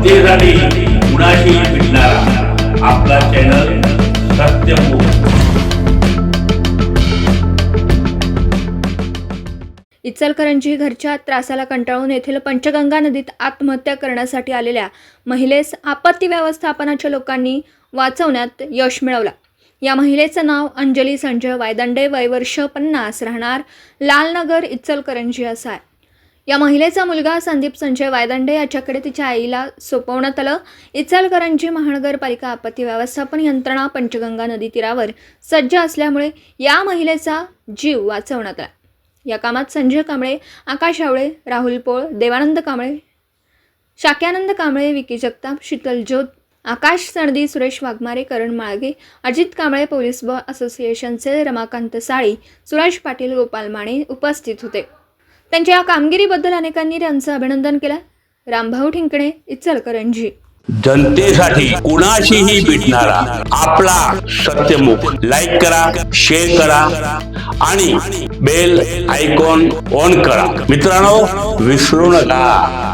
जनतेसाठी कुणाशी भेटणारा आपला चॅनल सत्यमुख इचलकरंजी घरच्या त्रासाला कंटाळून येथील पंचगंगा नदीत आत्महत्या करण्यासाठी आलेल्या महिलेस आपत्ती व्यवस्थापनाच्या लोकांनी वाचवण्यात यश मिळवला. या महिलेचं नाव अंजली संजय वायदंडे वय वर्ष पन्नास राहणार लालनगर इचलकरंजी असं आहे. या महिलेचा मुलगा संदीप संजय वायदंडे याच्याकडे तिच्या आईला सोपवण्यात आलं. इचलकरंजी महानगरपालिका आपत्ती व्यवस्थापन यंत्रणा पंचगंगा नदी तीरावर सज्ज असल्यामुळे या महिलेचा जीव वाचवण्यात आला. या कामात संजय कांबळे आकाश आवळे राहुल पोळ देवानंद कांबळे शाक्यानंद कांबळे विकी जगताप शीतल ज्योत आकाश सणदी सुरेश वाघमारे करण माळगे अजित कांबळे पोलीस बॉ असोसिएशनचे रमाकांत साळी सुरेश पाटील गोपाल माने उपस्थित होते. त्यांच्या या कामगिरीबद्दल अनेकांनी त्यांचं अभिनंदन केलं. रामभाऊ ठिंकणे इचलकरंजी. जनतेसाठी कुणाशीही भेटणारा आपला सत्यमुख लाईक करा शेअर करा आणि बेल आयकॉन ऑन करा. मित्रांनो विसरू नका.